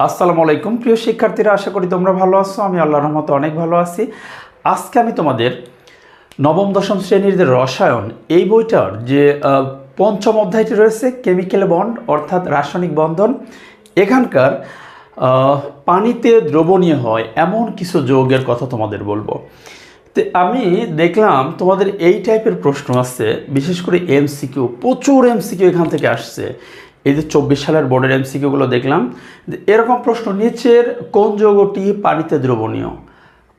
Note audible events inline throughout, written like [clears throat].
আসসালামু আলাইকুম। প্রিয় শিক্ষার্থীরা, আশা করি তোমরা ভালো আছো। আমি আল্লাহ রহমতে অনেক ভালো আছি। আজকে আমি তোমাদের নবম, দশম শ্রেণির যে রসায়ন, এই বইটার যে পঞ্চম অধ্যায়টি রয়েছে, কেমিক্যাল বন্ড, অর্থাৎ রাসায়নিক বন্ধন, এখানকার পানিতে দ্রবণীয় হয় এমন কিছু যৌগের কথা তোমাদের বলব। তো, আমি দেখলাম তোমাদের এই টাইপের প্রশ্ন আসছে বিশেষ করে এমসিকিউ প্রচুর এমসিকিউ এখান থেকে আসছে। এই যে চব্বিশ সালের বোর্ডের এমসিকিউগুলো দেখলাম, এরকম প্রশ্ন, নিচের কোন যৌগটি পানিতে দ্রবণীয়?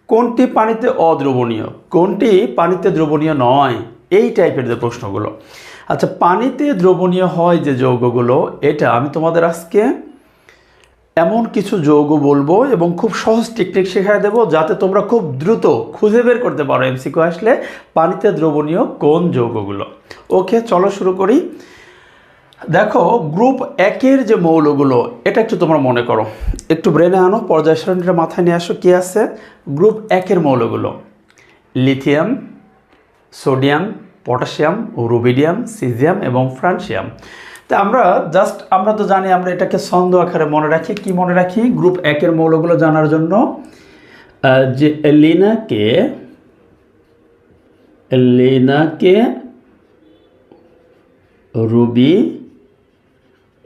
কোনটি পানিতে অদ্রবণীয়? কোনটি পানিতে দ্রবণীয় নয়? এই টাইপের যে প্রশ্নগুলো। আচ্ছা পানিতে দ্রবণীয় হয় যে যৌগগুলো, এটা আমি তোমাদের আজকে এমন কিছু যৌগ বলব এবং খুব সহজ টেকনিক শেখায় দেবো যাতে তোমরা খুব দ্রুত খুঁজে বের করতে পারো এমসিকিউ আসলে পানিতে দ্রবণীয় কোন যৌগগুলো। ওকে চলো শুরু করি। দেখো গ্রুপ একের যে মৌলগুলো, এটা একটু তোমরা মনে করো। একটু ব্রেনে আনো, পর্যায় সারণীটা মাথায় নিয়ে আসো, কী আছে? গ্রুপ একের মৌলগুলো। Lithium sodium potassium rubidium caesium এবং ফ্রান্সিয়াম তা আমরা জাস্ট আমরা তো জানি আমরা এটাকে ছন্দ আকারে মনে রাখি। কি মনে রাখি? গ্রুপ একের মৌলগুলো জানার জন্য যে লিনাকে লিনাকে রুবি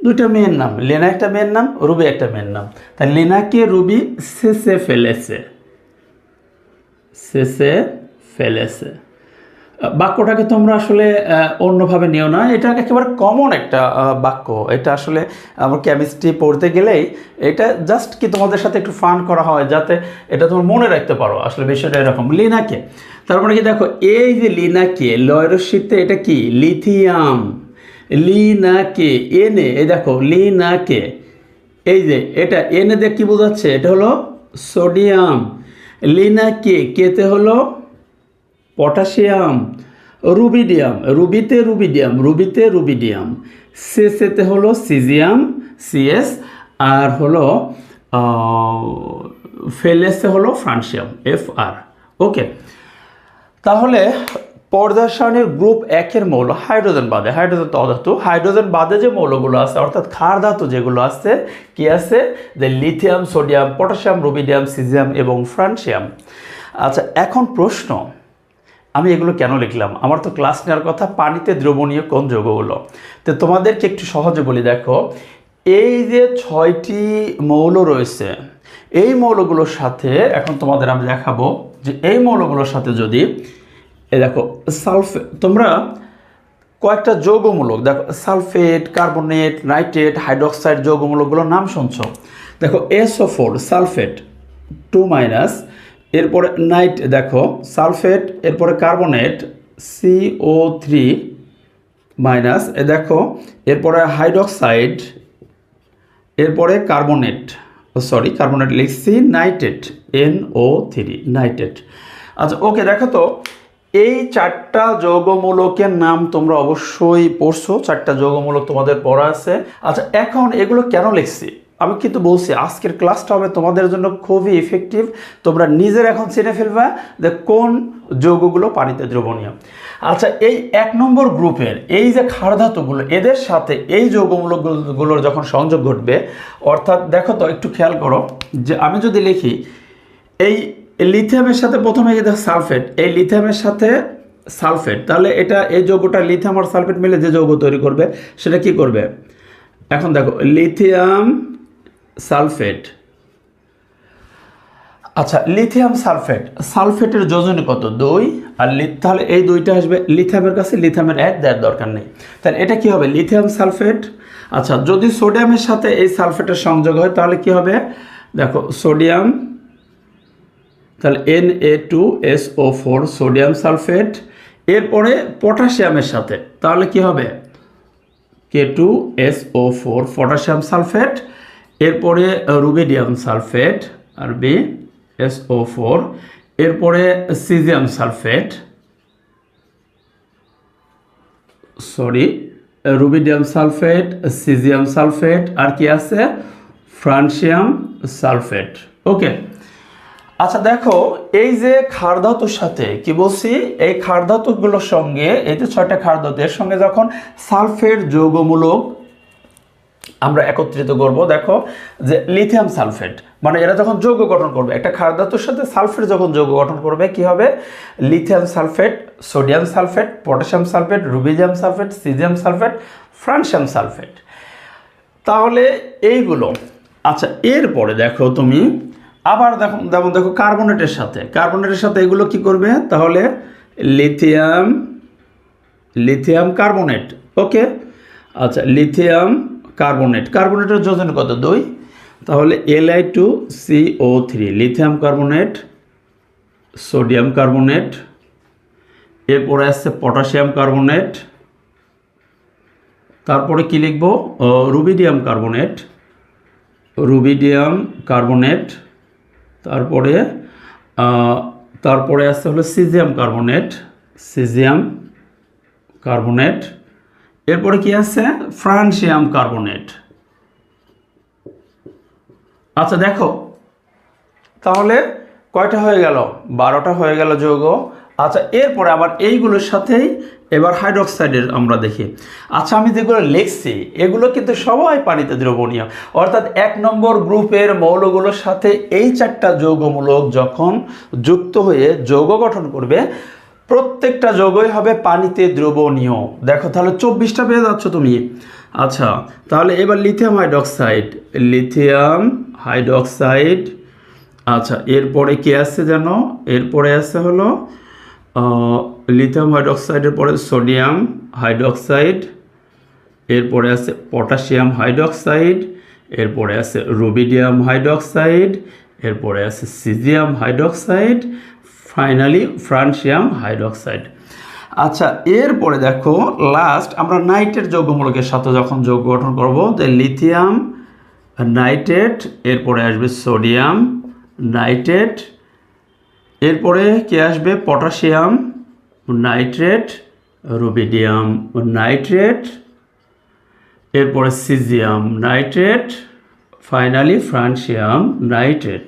দুটো মেয়ের নাম, লেনা একটা মেয়ের নাম রুবি একটা মেয়ের নাম। তা লেনাকে রুবি শেষে ফেলেছে। শেষে ফেলেছে। বাক্যটাকে তোমরা আসলে অন্যভাবে নিও না। এটা একেবারে কমন একটা বাক্য। এটা আসলে আমার কেমিস্ট্রি পড়তে গেলেই এটা জাস্ট কি তোমাদের সাথে একটু ফান করা হয়, যাতে এটা তোমার মনে রাখতে পারো। আসলে বিষয়টা এরকম। লিনাকে। তারপরে কি দেখো, এই যে লিনাকে লয়রশিতে এটা কি? লিথিয়াম। লিনাকে, এনে, এই দেখো লি না লিনাকে। এই যে, এটা এনে দিয়ে কি বোঝাচ্ছে? এটা হলো সোডিয়াম। লিনাকে কেতে হলো? পটাশিয়াম। রুবিডিয়াম। রুবিতে রুবিডিয়াম রুবিতে রুবিডিয়াম। সেসেতে হলো সিজিয়াম, সিএস। আর হলো ফেলেসে হলো ফ্রান্সিয়াম এফ আর ওকে। তাহলে পর্দা সারণীর গ্রুপ একের মৌল, হাইড্রোজেন বাদে। হাইড্রোজেন অধাতু। হাইড্রোজেন বাদে যে মৌলগুলো আছে, অর্থাৎ ক্ষার ধাতু যেগুলো আছে, কি আছে? যে lithium, sodium, potassium, rubidium, caesium এবং ফ্রান্সিয়াম। আচ্ছা এখন প্রশ্ন। আমি এগুলো কেন লিখলাম? আমার তো ক্লাস নেওয়ার কথা, পানিতে দ্রবণীয় কোন যৌগগুলো? তো তোমাদেরকে একটু সহজে বলি, দেখো, এই যে ছয়টি মৌল রয়েছে, এই মৌলগুলোর সাথে এখন তোমাদের আমি দেখাবো যে এই মৌলগুলোর সাথে যদি এ দেখো, সালফে, তোমরা কয়েকটা যৌগমূলক, দেখো, সালফেট, কার্বনেট, নাইট্রেট, হাইড্রোক্সাইড যৌগমূলকগুলোর নাম শুনছ? দেখো S O four sulphate, two minus, এরপরে নাইট, দেখো, সালফেট, এরপরে carbonate C O three minus, এ দেখো, এরপরে হাইড্রোক্সাইড, এরপরে কার্বনেট সরি, কার্বনেট লিখছি, nitrate, N O three, nitrate. আচ্ছা ওকে, দেখো তো এই চারটা যৌগমূলকের নাম তোমরা অবশ্যই পড়ছো, চারটা যৌগমূলক তোমাদের পড়া আছে। আচ্ছা এখন এগুলো কেন লিখছি? আমি কিন্তু বলছি, আজকের ক্লাসটা হবে তোমাদের জন্য খুবই ইফেক্টিভ তোমরা নিজের এখন চিনে ফেলবা যে কোন যৌগগুলো পানিতে দ্রবণীয়। আচ্ছা এই এক নম্বর গ্রুপের, এই যে ক্ষারধাতুগুলো, এদের সাথে এই যৌগমূলকগুলোর যখন সংযোগ ঘটবে, অর্থাৎ দেখো তো, একটু খেয়াল করো যে আমি যদি লিখি, এই লিথিয়ামের সাথে প্রথমে এই দেখো সালফেট। এই লিথিয়ামের সাথে সালফেট। তাহলে এটা এই যৌগটা লিথিয়াম আর সালফেট মিলে যে যৌগ তৈরি করবে, সেটা কি করবে? এখন দেখো লিথিয়াম সালফেট। আচ্ছা লিথিয়াম সালফেট। সালফেটের যোজনী কত? দুই আর তাহলে এই দুইটা আসবে লিথিয়ামের কাছে লিথিয়ামের এক, দেওয়ার দরকার নেই। তাহলে এটা কি হবে? Lithium sulphate. আচ্ছা যদি সোডিয়ামের সাথে এই সালফেটের সংযোগ হয়, তাহলে কি হবে? দেখো সোডিয়াম তাহলে N A two S O four sodium sulphate এরপরে পটাশিয়ামের সাথে, তাহলে কি হবে? K two S O four potassium sulphate এরপরে rubidium sulphate R B S O four এরপরে caesium sulphate sorry rubidium sulphate caesium sulphate আর কি আছে? ফ্রান্সিয়াম সালফেট ওকে আচ্ছা দেখো, এই যে ক্ষারধাতুর সাথে কি বলছি? এই ক্ষারধাতুগুলোর সঙ্গে, এই যে ছয়টা ক্ষারধাতু, এর সঙ্গে যখন সালফেট যৌগমূলক আমরা একত্রিত করব, দেখো, যে লিথিয়াম সালফেট মানে এরা যখন যৌগ গঠন করবে, একটা ক্ষার ধাতুর সাথে সালফেট যখন যৌগ গঠন করবে, কি হবে? Lithium sulphate, sodium sulphate, potassium sulphate, rubidium sulphate, caesium sulphate, francium sulphate. তাহলে এইগুলো আচ্ছা এরপরে দেখো তুমি আবার দেখো, যেমন দেখো কার্বনেটের সাথে। কার্বনেটের সাথে এগুলো কি করবে? তাহলে লিথিয়াম লিথিয়াম কার্বনেট ওকে আচ্ছা লিথিয়াম কার্বনেট কার্বনেটের যোজন কত? দুই। তাহলে L I two C O three lithium carbonate sodium carbonate এরপরে আসছে পটাশিয়াম কার্বনেট তারপরে কি লিখব? রুবিডিয়াম কার্বনেট রুবিডিয়াম কার্বনেট তারপরে তারপরে আসতে হলো সিজিয়াম কার্বোনেট সিজিয়াম কার্বোনেট। এরপরে কি আছে? Francium carbonate. আচ্ছা দেখো, তাহলে কয়টা হয়ে গেল? বারোটা হয়ে গেল যৌগ। আচ্ছা এরপরে আবার এইগুলোর সাথেই এবার হাইড্রোক্সাইডের আমরা দেখি। আচ্ছা আমি যেগুলো লিখছি, এগুলো কিন্তু সবাই পানিতে দ্রবণীয়। অর্থাৎ এক নম্বর গ্রুপের মৌলগুলোর সাথে এই চারটা যৌগমূলক যখন যুক্ত হয়ে যৌগ গঠন করবে, প্রত্যেকটা যৌগই হবে পানিতে দ্রবণীয়। দেখো, তাহলে চব্বিশটা পেয়ে যাচ্ছ তুমি। আচ্ছা তাহলে এবার লিথিয়াম হাইড্রক্সাইড লিথিয়াম হাইড্রক্সাইড। আচ্ছা এরপরে কি আছে যেন এরপরে আছে হলো লিথিয়াম হাইড্রক্সাইডের পরে সোডিয়াম হাইড্রক্সাইড এরপরে আছে পটাশিয়াম হাইড্রক্সাইড এরপরে আছে রুবিডিয়াম হাইড্রক্সাইড এরপরে আছে caesium hydroxide finally francium hydroxide আচ্ছা এরপরে দেখো লাস্ট আমরা নাইট্রেট যৌগমূলকের সাথে যখন যৌগ গঠন করব তো লিথিয়াম নাইট্রেট এরপরে আসবে সোডিয়াম নাইট্রেট এরপরে কে আসবে? পটাশিয়াম নাইট্রেট রুবিডিয়াম নাইট্রেট এরপরে caesium nitrate finally francium nitrate.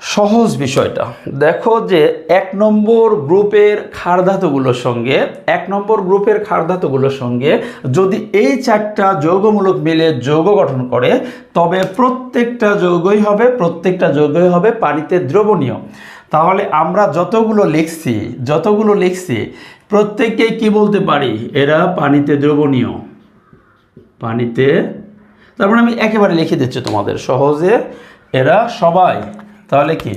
সহজ বিষয়টা। দেখো যে এক নম্বর গ্রুপের ক্ষারধাতুগুলোর সঙ্গে, এক নম্বর গ্রুপের ক্ষারধাতুগুলোর সঙ্গে যদি এই চারটা যৌগমূলক মিলে যৌগ গঠন করে, তবে প্রত্যেকটা যৌগই হবে, প্রত্যেকটা যৌগই হবে পানিতে দ্রবণীয়। তাহলে আমরা যতগুলো লিখছি যতগুলো লিখছি প্রত্যেককেই কি বলতে পারি? এরা পানিতে দ্রবণীয়। পানিতে, তারপরে আমি একেবারে লিখে দিচ্ছি তোমাদের সহজে। এরা সবাই তাহলে কি?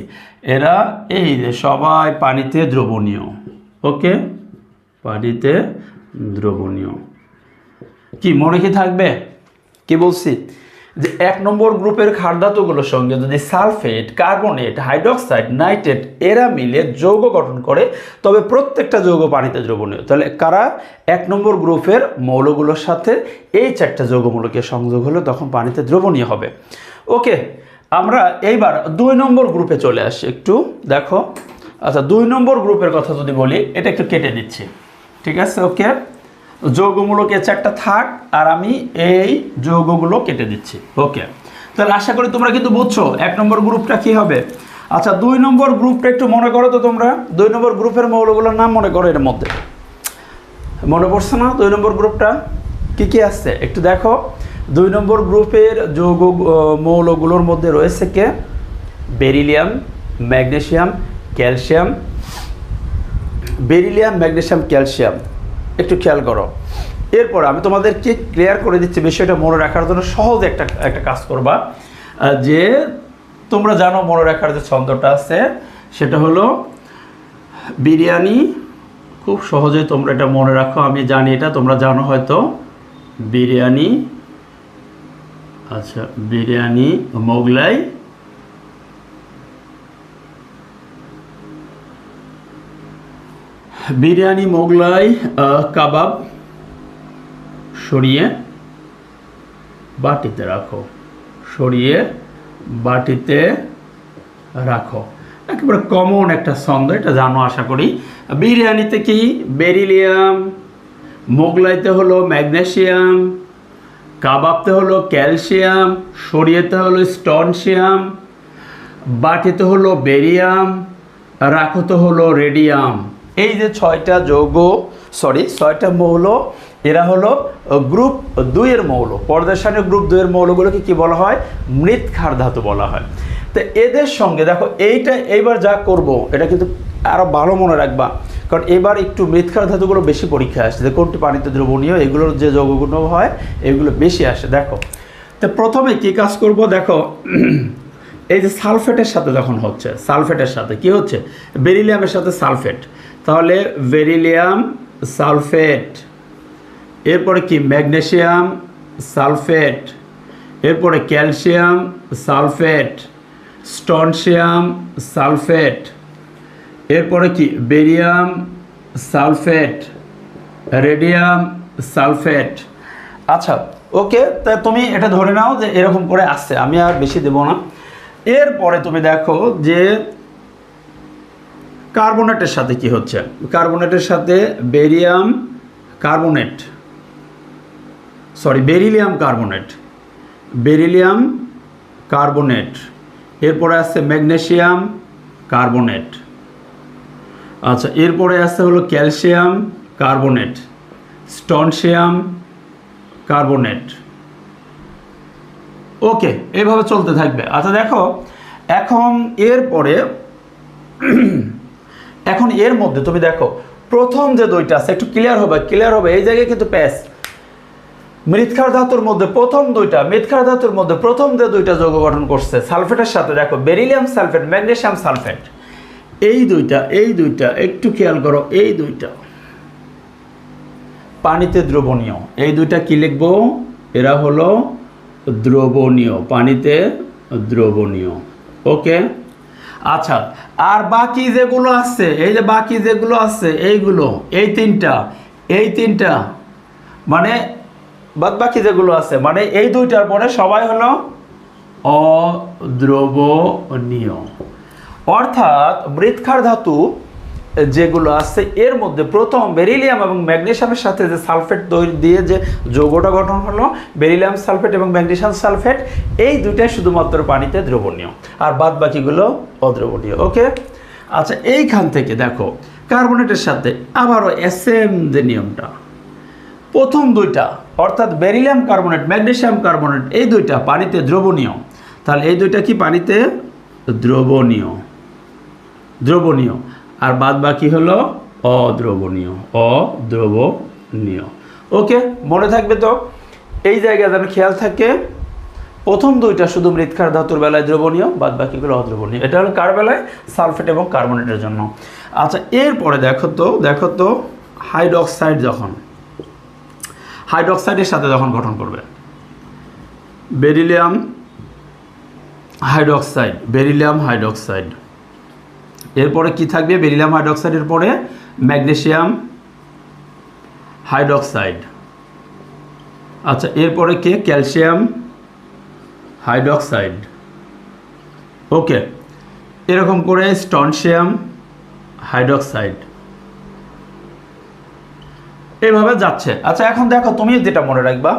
এরা এই সবাই পানিতে দ্রবণীয়, ওকে? পানিতে দ্রবণীয়। কি, মনে কি থাকবে? কি বলছি? যে এক নম্বর গ্রুপের খাদ্যাতগুলোর সঙ্গে যদি সালফেট, কার্বনেট, হাইড্রক্সাইড, নাইট্রেট, এরা মিলে যৌগ গঠন করে, তবে প্রত্যেকটা যৌগ পানিতে দ্রবণীয়। তাহলে কারা? এক নম্বর গ্রুপের মৌলগুলোর সাথে এই চারটা যৌগমূলকের সংযোগ হলে তখন পানিতে দ্রবণীয় হবে। ওকে আমরা এইবার দুই নম্বর গ্রুপে চলে আসি একটু, দেখো। আচ্ছা দুই নম্বর গ্রুপের কথা যদি বলি, এটা একটু কেটে দিচ্ছি ঠিক আছে, ওকে? যৌগমূলক এ চারটা থাক, আর আমি এই যৌগগুলো কেটে দিচ্ছি, ওকে? তাহলে আশা করি তোমরা কিন্তু বুঝছ, এক নম্বর গ্রুপটা কি হবে? আচ্ছা দুই নম্বর গ্রুপটা একটু মনে করো তো তোমরা। দুই নম্বর গ্রুপের মৌলগুলোর নাম মনে করো এর মধ্যে। মনে পড়ছে না? দুই নম্বর গ্রুপটা কি কি আসছে? একটু দেখো। দুই নম্বর গ্রুপের যৌগ মৌলগুলোর মধ্যে রয়েছে কে? Beryllium magnesium calcium. Beryllium magnesium calcium. একটু খেয়াল করো। এরপর আমি তোমাদেরকে ক্লিয়ার করে দিচ্ছি, বিষয়টা মনে রাখার জন্য সহজ একটা একটা কাজ করবা যে তোমরা জানো মনে রাখার যে ছন্দটা আছে, সেটা হলো বিরিয়ানি। খুব সহজেই তোমরা এটা মনে রাখো, আমি জানি এটা, তোমরা জানো হয়তো, বিরিয়ানি। আচ্ছা বিরিয়ানি, মোগলাই বিরিয়ানি, মোগলাই কাবাব সরিয়ে বাটিতে রাখো। সরিয়ে বাটিতে রাখো। একেবারে কমন একটা ছন্দ, এটা জানো, আশা করি। বিরিয়ানিতে কি? বেরিলিয়াম মোগলাইতে হলো ম্যাগনেসিয়াম কাবাবতে হলো ক্যালসিয়াম, সরিয়েতে হলো স্টনসিয়াম, বাটিতে হলো বেরিয়াম, রাখতে হলো রেডিয়াম। এই যে ছয়টা যৌগ সরি ছয়টা মৌল, এরা হলো গ্রুপ দুইয়ের মৌল। পর্দাশানের গ্রুপ দুইয়ের মৌলগুলোকে কি বলা হয়? মৃৎ ক্ষার ধাতু বলা হয়। তো এদের সঙ্গে, দেখো, এইটা এইবার যা করব, এটা কিন্তু আরও ভালো মনে রাখবা। কারণ এবার একটু মৃৎক্ষার ধাতুগুলো বেশি পরীক্ষা আসছে। যে কোনটি পানিতে দ্রবণীয়, এগুলোর যে যৌগগুলো হয়, এগুলো বেশি আসে। দেখো, তো প্রথমে কি কাজ করব? দেখো, [clears throat] এই যে সালফেটের সাথে যখন হচ্ছে, সালফেটের সাথে কি হচ্ছে? বেরিলিয়ামের সাথে সালফেট। তাহলে বেরিলিয়াম, সালফেট, এরপরে কি? ম্যাগনেশিয়াম সালফেট, এরপরে ক্যালসিয়াম, সালফেট স্টনশিয়াম সালফেট এরপরে কি? Barium sulphate, radium sulphate. আচ্ছা ওকে, তা তুমি এটা ধরে নাও যে এরকম করে আসছে, আমি আর বেশি দেবো না। এরপরে তুমি দেখো যে কার্বোনেটের সাথে কি হচ্ছে? কার্বোনেটের সাথে barium carbonate, sorry, beryllium carbonate beryllium carbonate. এরপরে আসছে ম্যাগনেশিয়াম কার্বনেট। আচ্ছা এরপরে আসতে হলো calcium carbonate strontium carbonate. Okay এইভাবে চলতে থাকবে। আচ্ছা দেখো, এখন এরপরে, এখন এর মধ্যে তুমি দেখো, প্রথম যে দুইটা আছে, একটু ক্লিয়ার হবে ক্লিয়ার হবে, এই জায়গায় কিন্তু প্যাস মৃৎক্ষার ধাতুর মধ্যে প্রথম দুইটা মৃৎক্ষার ধাতুর মধ্যে প্রথম যে দুইটা যৌগ গঠন করছে, সালফেটের সাথে, দেখো বেরিলিয়াম সালফেট ম্যাগনেশিয়াম সালফেট এই দুইটা এই দুইটা, একটু খেয়াল করো, এই দুইটা। পানিতে দ্রবণীয়, এই দুইটা কি লিখব? এরা হলো দ্রবণীয়, পানিতে দ্রবণীয়। ওকে? আচ্ছা আর বাকি যেগুলো আছে, এই যে বাকি যেগুলো আছে, এইগুলো, এই তিনটা এই তিনটা মানে বাদ বাকি যেগুলো আছে মানে এই দুইটার পরে সবাই হলো অদ্রবণীয়। অর্থাৎ মৃৎক্ষার ধাতু যেগুলো আছে, এর মধ্যে প্রথম বেরিলিয়াম এবং ম্যাগনেশিয়ামের সাথে যে সালফেট তৈরি দিয়ে যে যৌগটা গঠন হলো, বেরিলিয়াম সালফেট এবং ম্যাগনেশিয়াম সালফেট, এই দুইটাই শুধুমাত্র পানিতে দ্রবণীয়। আর বাদ বাকিগুলো অদ্রবণীয়, ওকে? আচ্ছা এইখান থেকে দেখো, কার্বনেটের সাথে আবারও এসএম যে নিয়মটা। প্রথম দুইটা, অর্থাৎ বেরিলিয়াম কার্বনেট ম্যাগনেসিয়াম কার্বনেট, এই দুইটা পানিতে দ্রবণীয়। তাহলে এই দুইটা কি পানিতে দ্রবণীয়? দ্রবণীয়। আর বাদ বাকি হলো অদ্রবণীয় অদ্রবণীয়। ওকে, মনে থাকবে তো? এই জায়গায় যেন খেয়াল থাকে, প্রথম দুইটা শুধু মৃৎক্ষার ধাতুর বেলায় দ্রবণীয়, বাদ বাকিগুলো অদ্রবণীয়। এটা হলো কার বেলায়? সালফেট এবং কার্বনেটের জন্য। আচ্ছা এরপরে দেখো তো দেখো তো, হাইড্রক্সাইড যখন, হাইড্রক্সাইডের সাথে যখন গঠন করবে, বেরিলিয়াম হাইড্রক্সাইড বেরিলিয়াম হাইড্রক্সাইড। এরপরে কি থাকবে? বেরিলিয়াম হাইড্রক্সাইডের পরে ম্যাগনেসিয়াম হাইড্রক্সাইড আচ্ছা এরপরে কে? ক্যালসিয়াম হাইড্রক্সাইড ওকে এরকম করে স্টনসিয়াম হাইড্রক্সাইড এইভাবে যাচ্ছে। আচ্ছা এখন দেখো তুমি যেটা মনে রাখবা,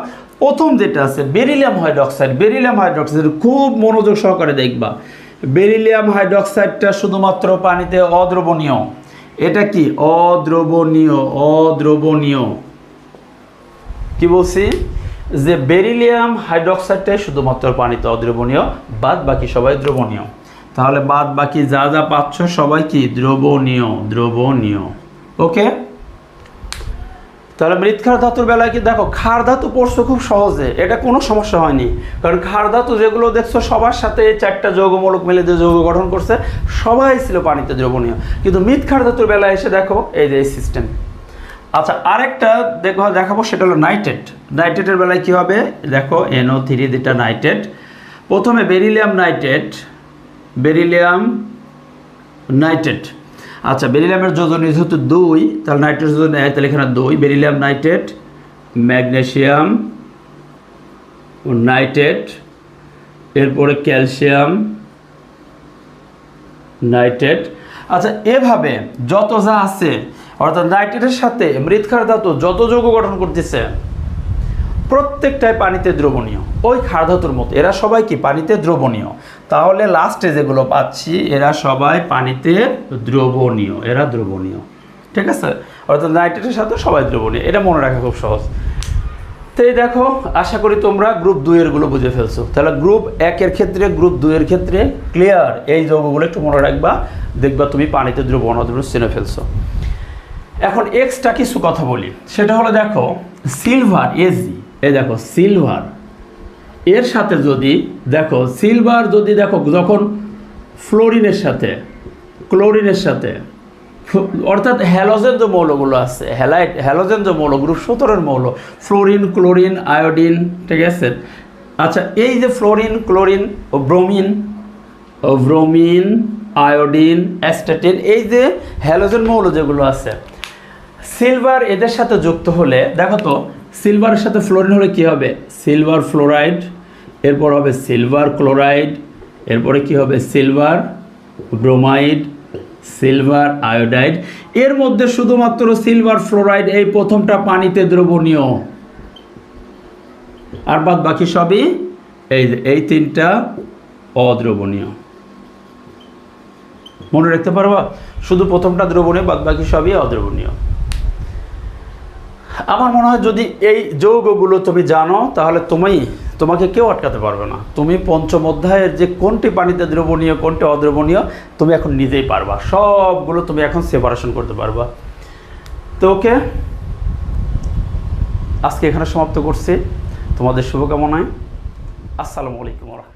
প্রথম যেটা আছে বেরিলিয়াম হাইড্রক্সাইড বেরিলিয়াম হাইড্রক্সাইড খুব মনোযোগ সহকারে দেখবা। বেরিলিয়াম হাইড্রক্সাইডটা শুধুমাত্র পানিতে অদ্রবণীয়। এটা কি? অদ্রবণীয় অদ্রবণীয়। কি বলছি? যে বেরিলিয়াম হাইড্রক্সাইডটাই শুধুমাত্র পানিতে অদ্রবণীয় বাদ বাকি সবাই দ্রবণীয়। তাহলে বাদ বাকি যা যা পাচ্ছ সবাই কি? দ্রবণীয় দ্রবণীয়। ওকে? তাহলে মৃৎক্ষার ধাতুর বেলায় কি দেখো, ক্ষার ধাতু পড়ছো খুব সহজে, এটা কোনো সমস্যা হয়নি। কারণ ক্ষার ধাতু যেগুলো দেখছ, সবার সাথে চারটা যৌগমূলক মিলে যে যৌগ গঠন করছে, সবাই ছিল পানিতে দ্রবণীয়। কিন্তু মৃৎক্ষার ধাতুর বেলায় এসে দেখো, এই যে এই সিস্টেম আচ্ছা আরেকটা দেখো, দেখাবো, সেটা হলো নাইট্রেট। নাইট্রেটের বেলায় কি হবে? দেখো এনও থ্রি দিটা নাইট্রেট। প্রথমে বেরিলিয়াম নাইট্রেট বেরিলিয়াম নাইট্রেট। আচ্ছা বেরিলিয়ামের যোজন যেহেতু দুই, তাহলে নাইট্রেট যোজন এক, তাহলে এখানে দুই। বেরিলিয়াম নাইট্রেট, ম্যাগনেসিয়াম নাইট্রেট, এরপরে ক্যালসিয়াম নাইট্রেট। আচ্ছা এভাবে যত যা আছে, অর্থাৎ নাইট্রেটের সাথে মৃৎক্ষার ধাতু যত যৌগ গঠন করতেছে, প্রত্যেকটাই পানিতে দ্রবণীয়। ওই ক্ষার ধাতুর মতো। এরা সবাই কি? পানিতে দ্রবণীয়। তাহলে লাস্টে যেগুলো পাচ্ছি, এরা সবাই পানিতে দ্রবণীয়, এরা দ্রবণীয়। ঠিক আছে? অর্থাৎ নাইট্রেটের সাথে সবাই দ্রবণীয়। এটা মনে রাখা খুব সহজ। তো এই দেখো, আশা করি তোমরা গ্রুপ দুইয়েরগুলো বুঝে ফেলছো। তাহলে গ্রুপ একের ক্ষেত্রে গ্রুপ দুইয়ের ক্ষেত্রে ক্লিয়ার এই যৌগগুলো একটু মনে রাখবা। দেখবা তুমি পানিতে দ্রবণ অদ্রবণ চিনে ফেলছো। এখন এক্সট্রা কিছু কথা বলি। সেটা হলো দেখো সিলভার এজি এই দেখো সিলভার এর সাথে যদি দেখো সিলভার যদি দেখো, যখন ফ্লোরিনের সাথে ক্লোরিনের সাথে, অর্থাৎ হ্যালোজেন যে মৌলগুলো আছে হ্যালাইট হ্যালোজেন যে মৌল গ্রুপ সতেরোর মৌল ফ্লোরিন ক্লোরিন আয়োডিন ঠিক আছে? আচ্ছা এই যে ফ্লোরিন ক্লোরিন ও ব্রোমিন ও ব্রোমিন আয়োডিন অ্যাস্টেটিন এই যে হ্যালোজেন মৌল যেগুলো আছে সিলভার এদের সাথে যুক্ত হলে, দেখো তো সিলভারের সাথে ফ্লোরিন হলে কি হবে? সিলভার ফ্লোরাইড এরপর হবে সিলভার ক্লোরাইড, এরপরে কি হবে? Silver bromide, silver iodide. এর মধ্যে শুধুমাত্র সিলভার ফ্লোরাইড এই প্রথমটা পানিতে দ্রবণীয়। আর বাদ বাকি সবই এই এই তিনটা অদ্রবণীয়। মনে রাখতে পারবা? শুধু প্রথমটা দ্রবণীয়, বাদ বাকি সবই অদ্রবণীয়। আমার মনে হয় যদি এই যৌগগুলো তুমি জানো, তাহলে তুমি, তোমাকে কেউ আটকাতে পারবে না। তুমি পঞ্চম অধ্যায়ের যে কোনটি পানিতে দ্রবণীয়, কোনটি অদ্রবণীয়, তুমি এখন নিজেই পারবা। সবগুলো তুমি এখন সেপারেশন করতে পারবা। তো ওকে, আজকে এখানে সমাপ্ত করছি। তোমাদের শুভকামনায়। আসসালামু আলাইকুম রহমতুল্লাহ।